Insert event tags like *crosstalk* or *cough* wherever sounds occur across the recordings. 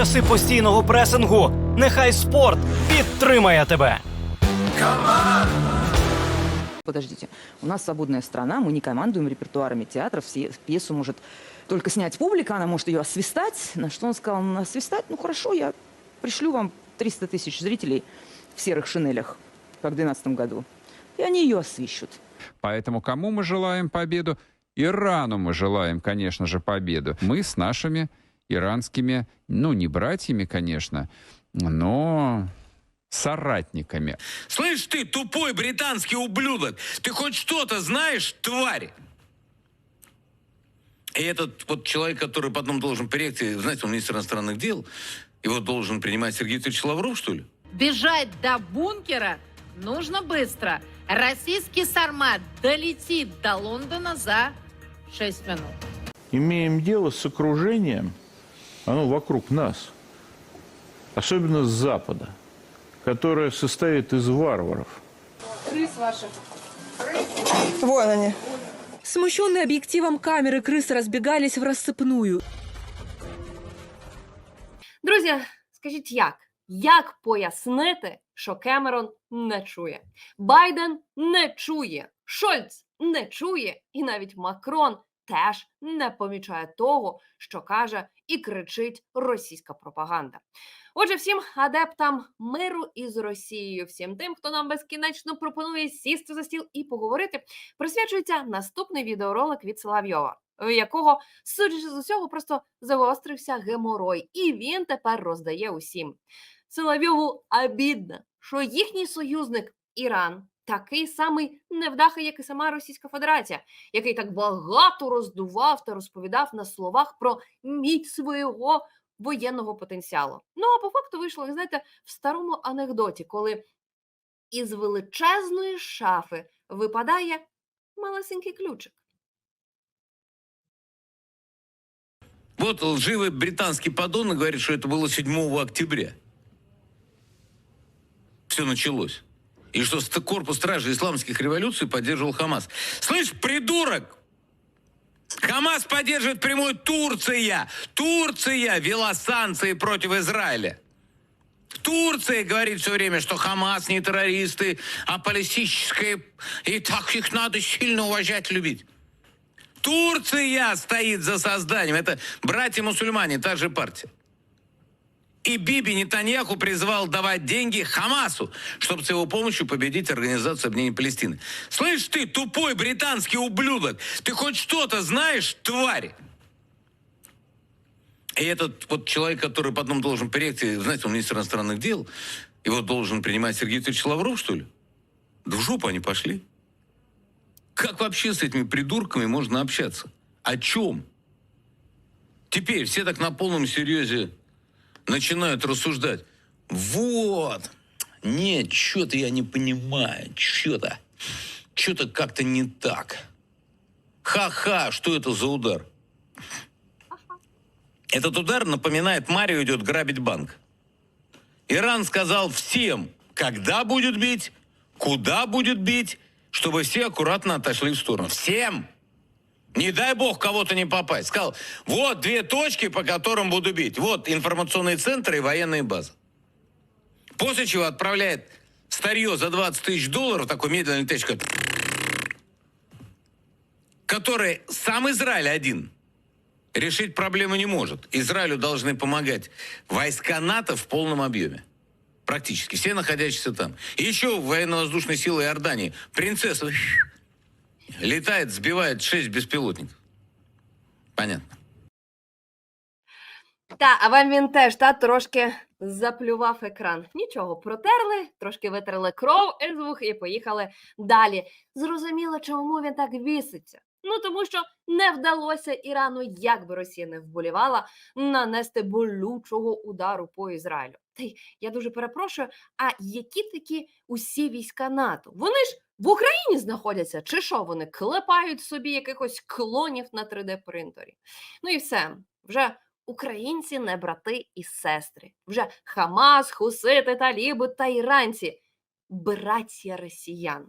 часи постійного пресингу нехай спорт підтримає тебе. Подождите, у нас свободная страна, мы не командуем репертуарами театров, все, пьесу может только снять публика, она может ее освистать. На что он сказал, «Ну, освистать? Ну хорошо, я пришлю вам 300 тысяч зрителей в серых шинелях, как в 2012 году. И они ее освищут. Поэтому кому мы желаем победу? Ирану мы желаем, конечно же, победу. Мы с нашими иранскими, ну, не братьями, конечно, но соратниками. Слышь ты, тупой британский ублюдок, ты хоть что-то знаешь, тварь? И этот вот человек, который потом должен приехать, знаете, он министр иностранных дел, его должен принимать Сергей Викторович Лавров, что ли? Бежать до бункера нужно быстро. Российский «Сармат» долетит до Лондона за 6 минут. имеем дело с окружением, оно вокруг нас, особенно с Запада, которое состоит из варваров. Вон они. Смущенные объективом камеры крысы разбегались в рассыпную. Друзі, скажіть як? Як пояснити, що Кемерон не чує? Байден не чує, Шольц не чує, і навіть Макрон теж не помічає того, що каже і кричить російська пропаганда. Отже, всім адептам миру із Росією, всім тим, хто нам безкінечно пропонує сісти за стіл і поговорити, присвячується наступний відеоролик від Соловйова, в якого, судячи з усього, просто загострився геморой, і він тепер роздає усім. Соловйову обідно, що їхній союзник Іран такий самий невдахий, як і сама Російська Федерація, який так багато роздував та розповідав на словах про міць свого воєнного потенціалу. Ну а по факту вийшло, ви знаєте, в старому анекдоті, коли із величезної шафи випадає малесенький ключик. Вот лживый британский подонок говорит, что это было 7 октября. Все началось. И что корпус стражи исламских революций поддерживал Хамас. Слышь, придурок! Хамас поддерживает прямой Турция. Турция вела санкции против Израиля. Турция говорит все время, что Хамас не террористы, а палестинские, и так их надо сильно уважать, любить. Турция стоит за созданием. Это братья-мусульмане, та же партия. И Биби Нетаньяху призвал давать деньги Хамасу, чтобы с его помощью победить Организацию Объединения Палестины. Слышь ты, тупой британский ублюдок, ты хоть что-то знаешь, тварь? И этот вот человек, который потом должен приехать, знаете, он министр иностранных дел, его должен принимать Сергей Викторович Лавров, что ли? Да в жопу они пошли. Как вообще с этими придурками можно общаться? О чем? Теперь все так на полном серьезе начинают рассуждать. Вот. Нет, что-то я не понимаю. Что-то. Что-то как-то не так. Ха-ха, что это за удар? Этот удар напоминает, Марио идет грабить банк. Иран сказал всем, когда будет бить, куда будет бить, чтобы все аккуратно отошли в сторону. Всем! Не дай бог кого-то не попасть. Сказал, вот две точки, по которым буду бить. Вот информационные центры и военные базы. После чего отправляет старье за 20 тысяч долларов, такой медленный летающий, который сам Израиль один решить проблему не может. Израилю должны помогать войска НАТО в полном объеме. Практически. Все находящиеся там. Еще военно-воздушные силы Иордании. Принцесса летает, сбивает шесть беспилотников. Понятно. Та, а вам він теж та трошки заплював екран. Нічого, протерли, трошки витерли кров із вух і поїхали далі. Зрозуміло, чому він так біситься. Ну тому що не вдалося Ірану, як би Росія не вболівала, нанести болючого удару по Ізраїлю. Та й я дуже перепрошую. А які такі усі війська НАТО? Вони ж в Україні знаходяться, чи що вони клепають собі якихось клонів на 3D принтері? Ну і все вже українці не брати і сестри. Вже Хамас, Хусити, Таліби та іранці браття росіян.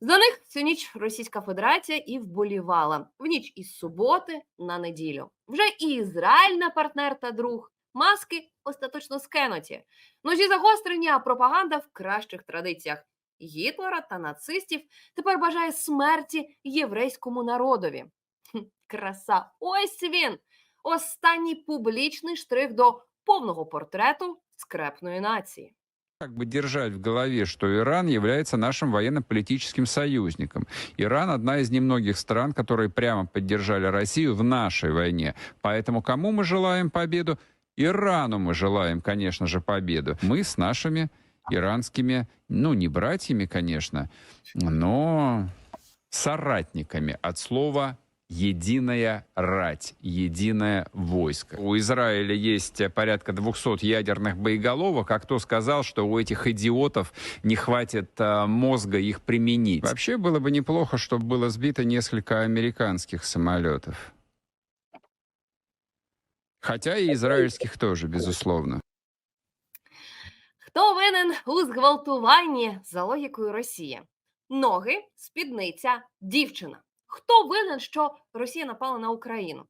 За них цю ніч Російська Федерація і вболівала в ніч із суботи на неділю. Вже і Ізраїль на партнер та друг маски остаточно скенуті. Ножі загострені, а пропаганда в кращих традиціях. Гітлера та нацистів тепер бажає смерті єврейському народові. Хм, Краса, ось він! Останній публічний штрих до повного портрету скрепної нації. как бы держать в голове, что Иран является нашим военно-политическим союзником. Иран одна из немногих стран, которые прямо поддержали Россию в нашей войне. Поэтому кому мы желаем победу? Ирану мы желаем, конечно же, победу. Мы с нашими иранскими, ну, не братьями, конечно, но соратниками от слова единая рать, единое войско. У Израиля есть порядка 200 ядерных боеголовок, а кто сказал, что у этих идиотов не хватит э, мозга их применить? Вообще было бы неплохо, чтобы было сбито несколько американских самолетов. Хотя и израильских тоже, безусловно. Хто винен у зґвалтуванні за логікою Росії? Ноги, спідниця, дівчина. Хто винен, що Росія напала на Україну?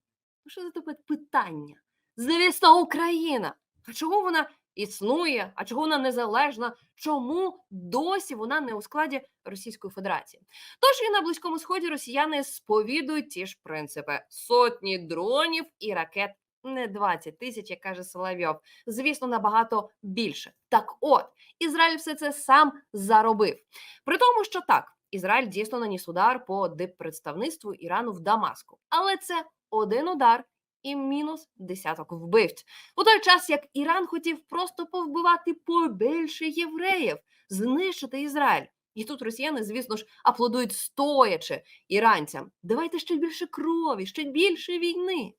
Ну, що за таке питання? Звісно, Україна. А чого вона існує? А чого вона незалежна? Чому досі вона не у складі Російської Федерації? Тож і на Близькому Сході росіяни сповідують ті ж принципи: сотні дронів і ракет. Не 20 тисяч, як каже Соловйов, звісно, набагато більше. Так от, Ізраїль все це сам заробив. При тому, що так, Ізраїль дійсно наніс удар по диппредставництву Ірану в Дамаску. Але це один удар і мінус десяток вбивць. У той час, як Іран хотів просто повбивати побільше євреїв, знищити Ізраїль. І тут росіяни, звісно ж, аплодують стоячи іранцям. Давайте ще більше крові, ще більше війни.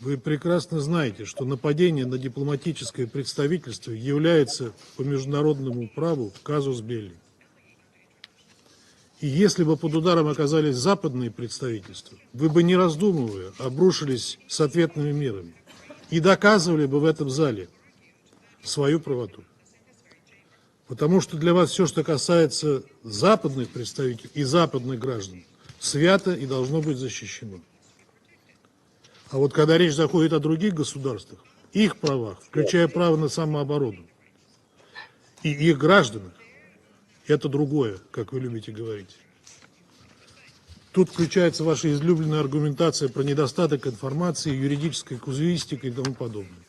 Вы прекрасно знаете, что нападение на дипломатическое представительство является по международному праву казус белли. И если бы под ударом оказались западные представительства, вы бы не раздумывая обрушились с ответными мерами и доказывали бы в этом зале свою правоту. Потому что для вас все, что касается западных представителей и западных граждан, свято и должно быть защищено. А вот когда речь заходит о других государствах, их правах, включая право на самооборону, и их гражданах, это другое, как вы любите говорить. Тут включается ваша излюбленная аргументация про недостаток информации, юридической казуистика и тому подобное.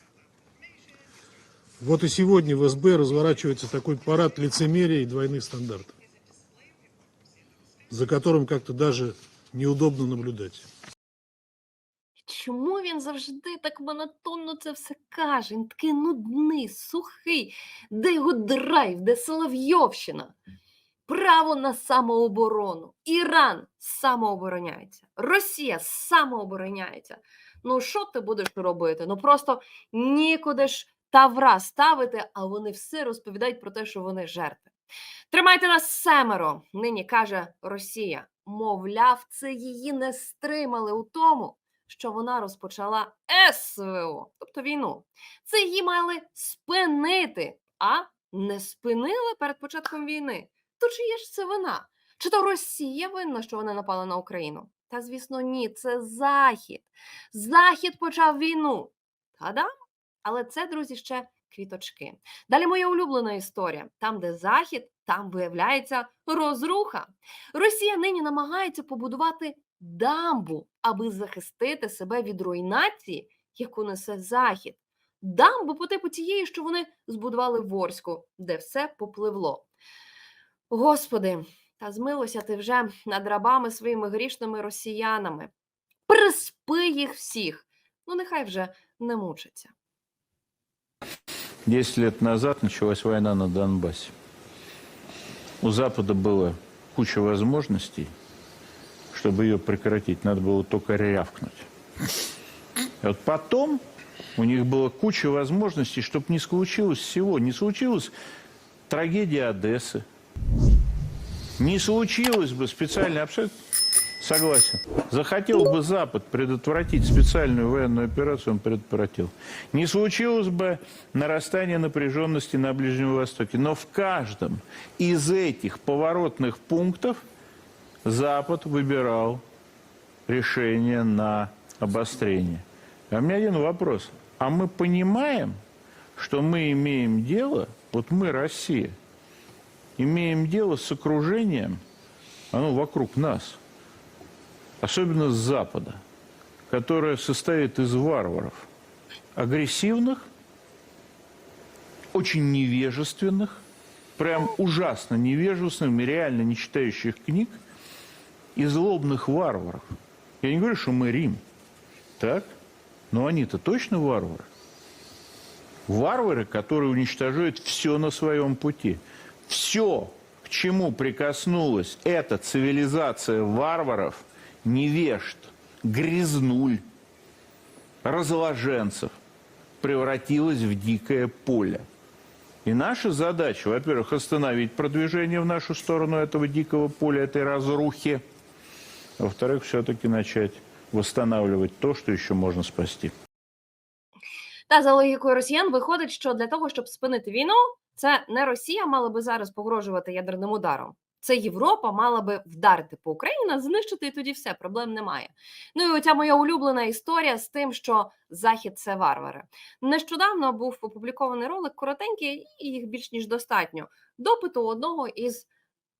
Вот и сегодня в СБ разворачивается такой парад лицемерия и двойных стандартов, за которым как-то даже неудобно наблюдать. Чому він завжди так монотонно це все каже? Він такий нудний, сухий. Де його драйв, де Соловйовщина? Право на самооборону. Іран самообороняється. Росія самообороняється. Ну, що ти будеш робити? Ну просто нікуди ж тавра ставити, а вони все розповідають про те, що вони жертви. Тримайте нас семеро, нині каже Росія. Мовляв, це її не стримали у тому, що вона розпочала СВО, тобто війну. Це її мали спинити, а не спинили перед початком війни. То чиє ж це вина? Чи то Росія винна, що вона напала на Україну? Та звісно, ні, це Захід. Захід почав війну. Та-да? Але це, друзі, ще квіточки. Далі моя улюблена історія. Там, де Захід, там виявляється розруха. Росія нині намагається побудувати дамбу, аби захистити себе від руйнації, яку несе Захід. Дамбу по типу тієї, що вони збудували в Орську, де все попливло. Господи, та змилося ти вже над рабами своїми грішними росіянами. Приспи їх всіх. Ну, нехай вже не мучаться. Десять лет назад началась война на Донбассе. У Запада было куча возможностей, чтобы ее прекратить. Надо было только рявкнуть. И вот потом у них было куча возможностей, чтобы не случилось всего. Не случилась трагедия Одессы. Не случилось бы специальная абсолютно согласен. Захотел бы Запад предотвратить специальную военную операцию, он предотвратил. Не случилось бы нарастание напряженности на Ближнем Востоке. Но в каждом из этих поворотных пунктов Запад выбирал решение на обострение. А у меня один вопрос. А мы понимаем, что мы имеем дело, вот мы, Россия, имеем дело с окружением, оно вокруг нас, особенно с Запада, которое состоит из варваров, агрессивных, очень невежественных, прям ужасно невежественных, реально не читающих книг, и злобных варваров. Я не говорю, что мы Рим, так? Но они-то точно варвары. Варвары, которые уничтожают все на своем пути. Все, к чему прикоснулась эта цивилизация варваров, невежд, грязнуль, разложенцев, превратилась в дикое поле. И наша задача, во-первых, остановить продвижение в нашу сторону этого дикого поля, этой разрухи. А Во-вторых, все-таки начать восстанавливать то, что еще можно спасти. Та за логікою росіян виходить, що для того, щоб спинити війну, це не Росія мала би зараз погрожувати ядерним ударом. це Європа мала би вдарити по Україні, знищити і тоді все, проблем немає. Ну і оця моя улюблена історія з тим, що Захід це варвари. Нещодавно був опублікований ролик коротенький, і їх більш ніж достатньо. Допиту одного із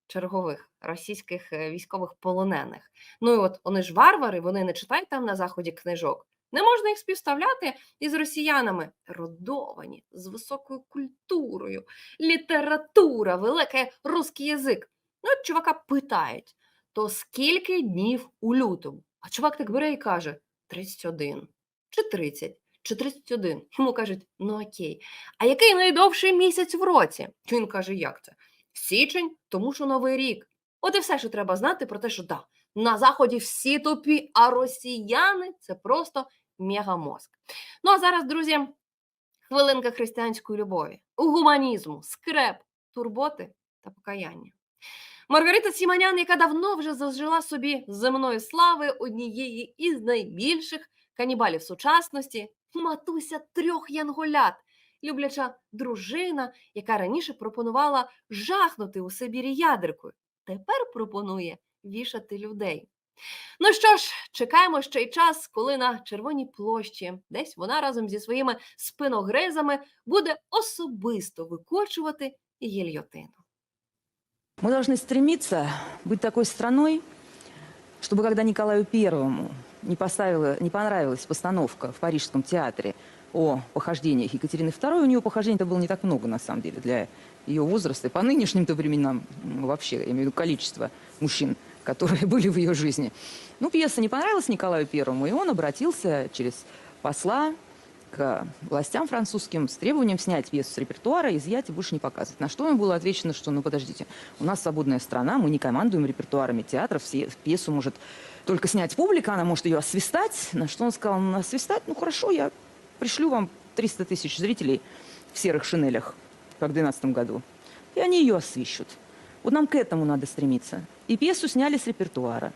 чергових російських е, військових полонених. Ну і от вони ж варвари, вони не читають там на заході книжок. Не можна їх співставляти із росіянами, родовані з високою культурою, література, великий русський язик. Ну, от чувака питають: то скільки днів у лютому? А чувак так бере і каже: 31, чи 30, чи 31. Йому кажуть, ну окей. А який найдовший місяць в році? Він каже, як це? Січень, тому що новий рік. От і все, що треба знати про те, що да, на заході всі тупі, а росіяни це просто мегамозк. Ну а зараз, друзі, хвилинка християнської любові, гуманізму, скреп, турботи та покаяння. Маргарита Сіманян, яка давно вже зажила собі земної слави однієї із найбільших канібалів сучасності, матуся трьох янголят, любляча дружина, яка раніше пропонувала жахнути у Сибірі ядеркою, тепер пропонує вішати людей. Ну що ж, чекаємо ще й час, коли на Червоній площі, десь вона разом зі своїми спиногризами буде особисто викочувати гільйотину. Мы должны стремиться быть такой страной, чтобы когда Николаю Первому не, поставила, не понравилась постановка в Парижском театре о похождениях Екатерины II, у нее похождений-то было не так много, на самом деле, для ее возраста. И по нынешним-то временам вообще, я имею в виду количество мужчин, которые *laughs* были в ее жизни. Ну, пьеса не понравилась Николаю Первому, и он обратился через посла к властям французским с требованием снять пьесу с репертуара, изъять и больше не показывать. На что ему было отвечено, что, ну, подождите, у нас свободная страна, мы не командуем репертуарами театров, все, пьесу может только снять публика, она может ее освистать. На что он сказал, ну, освистать, ну, хорошо, я пришлю вам 300 тысяч зрителей в серых шинелях, как в 2012 году, и они ее освищут. Вот нам к этому надо стремиться. И пьесу сняли с репертуара.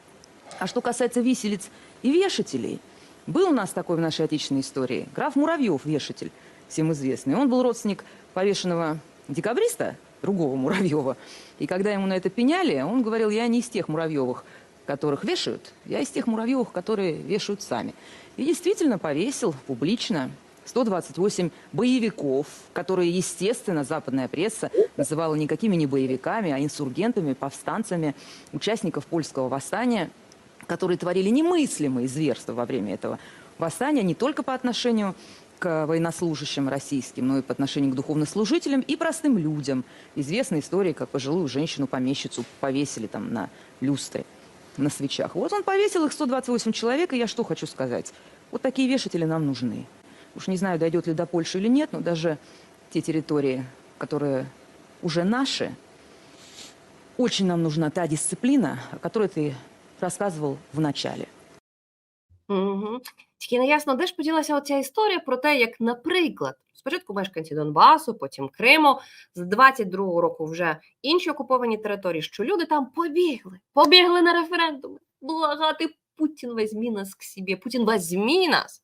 А что касается виселиц и вешателей, был у нас такой в нашей отечественной истории. Граф Муравьев, вешатель, всем известный. Он был родственник повешенного декабриста, другого Муравьева. И когда ему на это пеняли, он говорил, я не из тех Муравьевых, которых вешают, я из тех Муравьевых, которые вешают сами. И действительно повесил публично 128 боевиков, которые, естественно, западная пресса называла никакими не боевиками, а инсургентами, повстанцами, участников польского восстания, которые творили немыслимые зверства во время этого восстания не только по отношению к военнослужащим российским, но и по отношению к духовнослужителям и простым людям. Известна история, как пожилую женщину-помещицу повесили там на люстре, на свечах. Вот он повесил их 128 человек, и я что хочу сказать. Вот такие вешатели нам нужны. Уж не знаю, дойдет ли до Польши или нет, но даже те территории, которые уже наши, очень нам нужна та дисциплина, о которой ты рассказывал в начале. Угу. Тільки не ясно, де ж поділася оця історія про те, як, наприклад, спочатку мешканці Донбасу, потім Криму, з 22-го року вже інші окуповані території, що люди там побігли, побігли на референдуми, благати Путін візьмі нас к собі, Путін візьмі нас.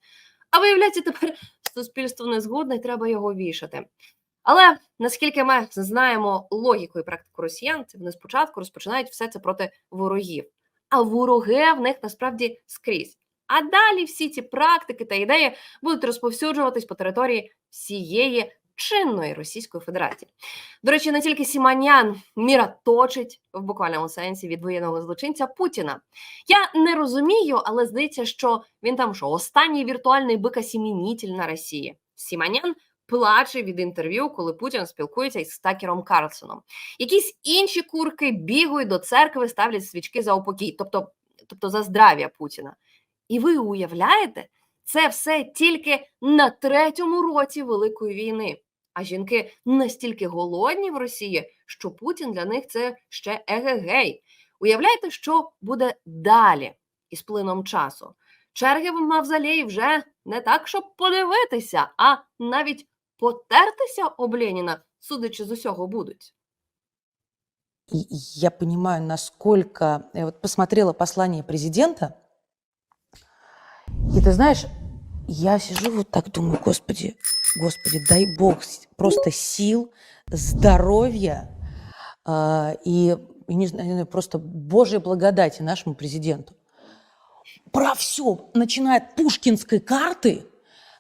А виявляється, тепер суспільство не згодне і треба його вішати. Але наскільки ми знаємо логіку і практику росіян, це вони спочатку розпочинають все це проти ворогів. А вороги в них насправді скрізь. А далі всі ці практики та ідеї будуть розповсюджуватись по території всієї чинної Російської Федерації. До речі, не тільки Сіманян міра точить в буквальному сенсі від воєнного злочинця Путіна. Я не розумію, але здається, що він там що останній віртуальний бикасімінітель на Росії. Сіманян плаче від інтерв'ю, коли Путін спілкується із Стакером Карлсоном. Якісь інші курки бігають до церкви, ставлять свічки за упокій, тобто, тобто за здрав'я Путіна. І ви уявляєте, це все тільки на третьому році Великої війни. А жінки настільки голодні в Росії, що Путін для них це ще егегей. Уявляєте, що буде далі із плином часу? Черги в мавзолеї вже не так, щоб подивитися, а навіть потертися об Леніна, судячи з усього, будуть. Я понимаю, насколько... Я вот посмотрела послание президента, и ты знаешь, я сижу вот так думаю, господи, господи, дай бог просто сил, здоровья а, и, и не знаю, просто Божьей благодати нашему президенту. Про все, начиная от пушкинской карты,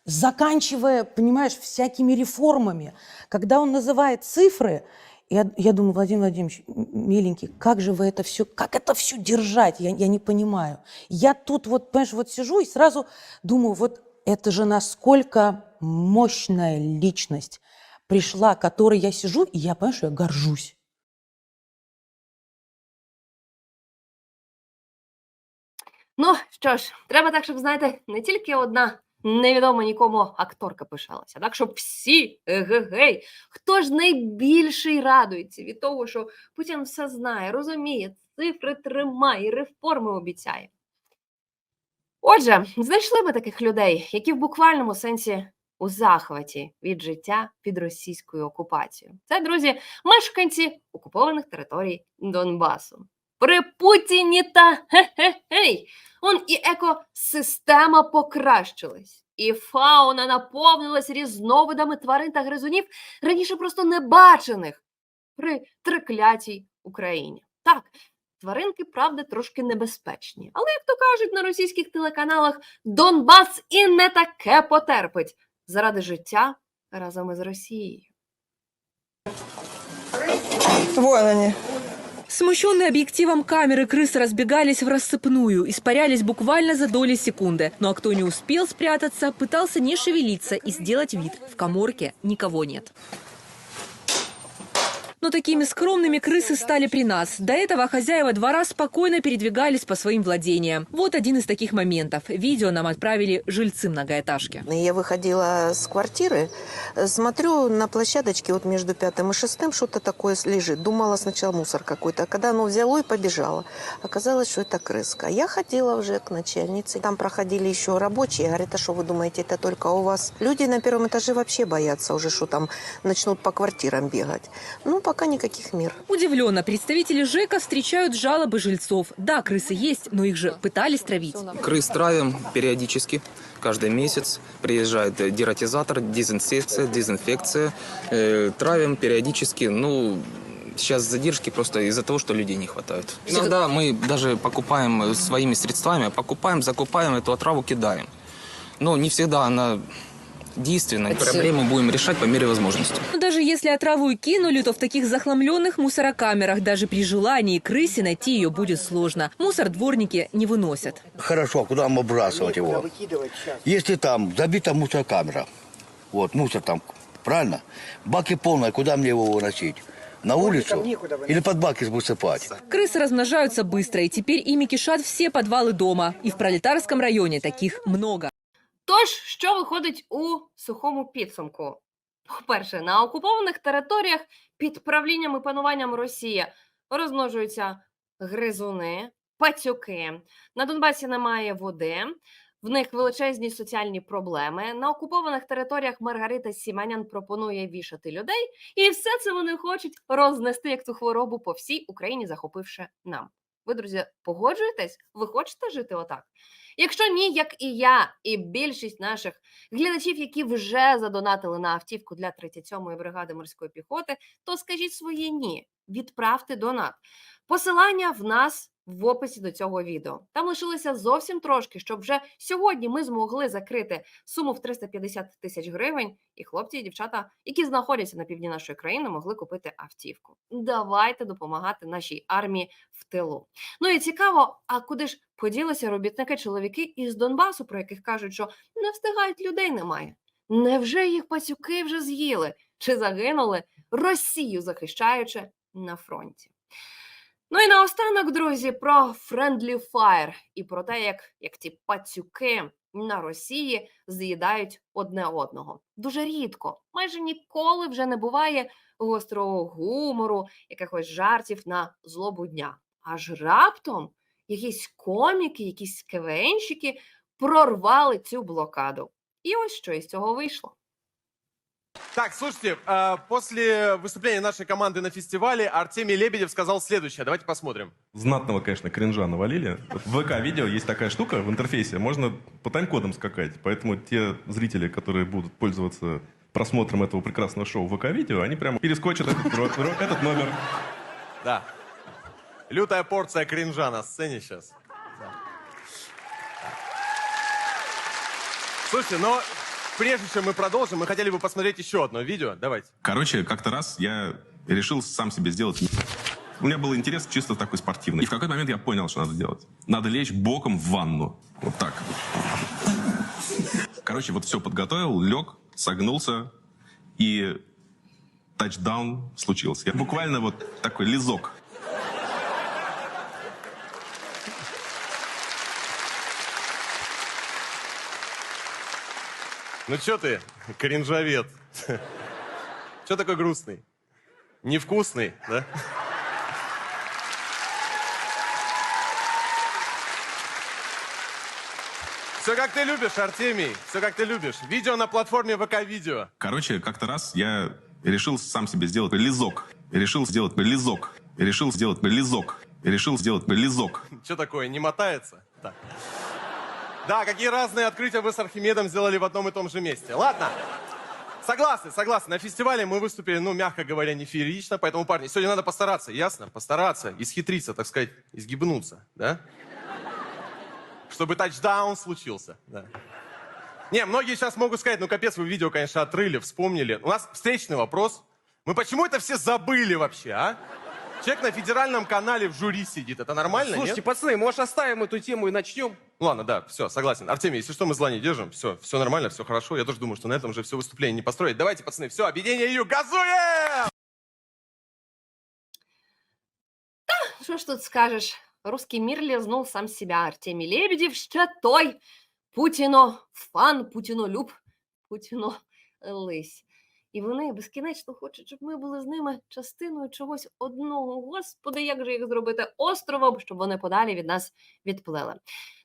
заканчивая, понимаешь, всякими реформами. Когда он называет цифры, я, я думаю, Владимир Владимирович, миленький, как же вы это все, как это все держать? Я, я не понимаю. Я тут вот, понимаешь, вот сижу и сразу думаю, вот это же насколько мощная личность пришла, которой я сижу, и я, понимаешь, я горжусь. Ну що ж, треба так, щоб знаєте, не тільки одна невідома нікому акторка пишалася, так щоб всі егегей, хто ж найбільший радується від того, що Путін все знає, розуміє, цифри тримає, реформи обіцяє. Отже, знайшли ми таких людей, які в буквальному сенсі у захваті від життя під російською окупацією. Це, друзі, мешканці окупованих територій Донбасу. При Путіні та хе-хе-хей. Он і екосистема покращилась, і фауна наповнилась різновидами тварин та гризунів, раніше просто не бачених при триклятій Україні. Так, тваринки, правда, трошки небезпечні. Але, як то кажуть на російських телеканалах, Донбас і не таке потерпить заради життя разом із Росією. Вон они. Смущенные объективом камеры крысы разбегались в рассыпную, испарялись буквально за доли секунды. Ну а кто не успел спрятаться, пытался не шевелиться и сделать вид. В коморке никого нет. Но такими скромными крысы стали при нас. До этого хозяева двора спокойно передвигались по своим владениям. Вот один из таких моментов. Видео нам отправили жильцы многоэтажки. Я выходила с квартиры, смотрю на площадочке вот между пятым и шестым что-то такое лежит. Думала сначала мусор какой-то, а когда оно взяло и побежало, оказалось, что это крыска. Я ходила уже к начальнице, там проходили еще рабочие, говорят, а что вы думаете, это только у вас? Люди на первом этаже вообще боятся уже, что там начнут по квартирам бегать. Ну, пока никаких мер. Удивленно, представители ЖЭКа встречают жалобы жильцов. Да, крысы есть, но их же пытались травить. Крыс травим периодически, каждый месяц. Приезжает э, дератизатор, дезинсекция, дезинфекция. Э, травим периодически, ну, сейчас задержки просто из-за того, что людей не хватает. Иногда мы даже покупаем э, своими средствами, покупаем, закупаем эту отраву, кидаем. Но не всегда она действенна. Проблему будем решать по мере возможности. Но даже если отраву и кинули, то в таких захламленных мусорокамерах даже при желании крысе найти ее будет сложно. Мусор дворники не выносят. Хорошо, куда нам выбрасывать его? Если там забита мусорокамера, вот мусор там, правильно? Баки полные, куда мне его выносить? На улицу? Или под баки высыпать? Крысы размножаются быстро, и теперь ими кишат все подвалы дома. И в пролетарском районе таких много. Тож, що виходить у сухому підсумку? По-перше, на окупованих територіях під правлінням і пануванням Росії розмножуються гризуни, пацюки. На Донбасі немає води, в них величезні соціальні проблеми. На окупованих територіях Маргарита Сіманян пропонує вішати людей, і все це вони хочуть рознести як цю хворобу по всій Україні, захопивши нам. Ви, друзі, погоджуєтесь? Ви хочете жити отак? Якщо ні, як і я, і більшість наших глядачів, які вже задонатили на автівку для 37-ї бригади морської піхоти, то скажіть своє ні, відправте донат. Посилання в нас в описі до цього відео. Там лишилося зовсім трошки, щоб вже сьогодні ми змогли закрити суму в 350 тисяч гривень, і хлопці і дівчата, які знаходяться на півдні нашої країни, могли купити автівку. Давайте допомагати нашій армії в тилу. Ну і цікаво, а куди ж поділися робітники-чоловіки із Донбасу, про яких кажуть, що не встигають людей немає. Невже їх пацюки вже з'їли чи загинули, Росію захищаючи на фронті? Ну і наостанок, друзі, про Friendly Fire і про те, як, як ці пацюки на Росії з'їдають одне одного. Дуже рідко, майже ніколи вже не буває гострого гумору, якихось жартів на злобу дня. Аж раптом якісь коміки, якісь КВНщики прорвали цю блокаду. І ось що із цього вийшло. Так, слушайте, э, после выступления нашей команды на фестивале Артемий Лебедев сказал следующее. Давайте посмотрим. Знатного, конечно, кринжа навалили. В ВК-видео есть такая штука в интерфейсе, можно по тайм-кодам скакать. Поэтому те зрители, которые будут пользоваться просмотром этого прекрасного шоу в ВК-видео, они прямо перескочат этот, этот номер. Да. Лютая порция кринжа на сцене сейчас. Слушайте, но прежде чем мы продолжим, мы хотели бы посмотреть еще одно видео. Давайте. Короче, как-то раз я решил сам себе сделать... У меня был интерес чисто такой спортивный. И в какой-то момент я понял, что надо делать. Надо лечь боком в ванну. Вот так. Короче, вот все подготовил, лег, согнулся, и тачдаун случился. Я буквально вот такой лизок. Ну что ты, кринжовед? Что такой грустный? Невкусный, да? Все как ты любишь, Артемий. Все как ты любишь. Видео на платформе ВК-видео. Короче, как-то раз я решил сам себе сделать лизок. Решил сделать лизок. Решил сделать лизок. Решил сделать лизок. Что такое, не мотается? Так. Да, какие разные открытия вы с Архимедом сделали в одном и том же месте. Ладно. Согласны, согласны. На фестивале мы выступили, ну, мягко говоря, не феерично, поэтому, парни, сегодня надо постараться, ясно? Постараться, исхитриться, так сказать, изгибнуться, да? Чтобы тачдаун случился, да. Не, многие сейчас могут сказать, ну, капец, вы видео, конечно, отрыли, вспомнили. У нас встречный вопрос. Мы почему это все забыли вообще, а? Человек на федеральном канале в жюри сидит. Это нормально, Слушайте, нет? пацаны, может, оставим эту тему и начнем? Ну ладно, да, все, согласен. Артемий, если что, мы зла не держим. Все, все нормально, все хорошо. Я тоже думаю, что на этом же все выступление не построить. Давайте, пацаны, все, объединение Ю, газуем! Що ж тут скажеш? Русский мир лізнув сам себя. Артемій Лебедєв ще той Путіно фан, Путінолюб, Путіно лись. І вони безкінечно хочуть, щоб ми були з ними частиною чогось одного. Господи, як же їх зробити островом, щоб вони подалі від нас відплили.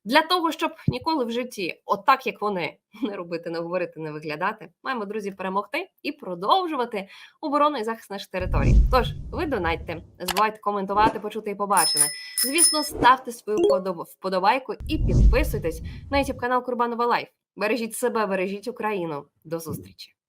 Для того, щоб ніколи в житті, отак як вони, не робити, не говорити, не виглядати, маємо друзі перемогти і продовжувати оборону і захист наших територій. Тож ви донайте, не коментувати, почути і побачене. Звісно, ставте свою вподобайку і підписуйтесь на youtube канал Курбанова Лайф. Бережіть себе, бережіть Україну. До зустрічі!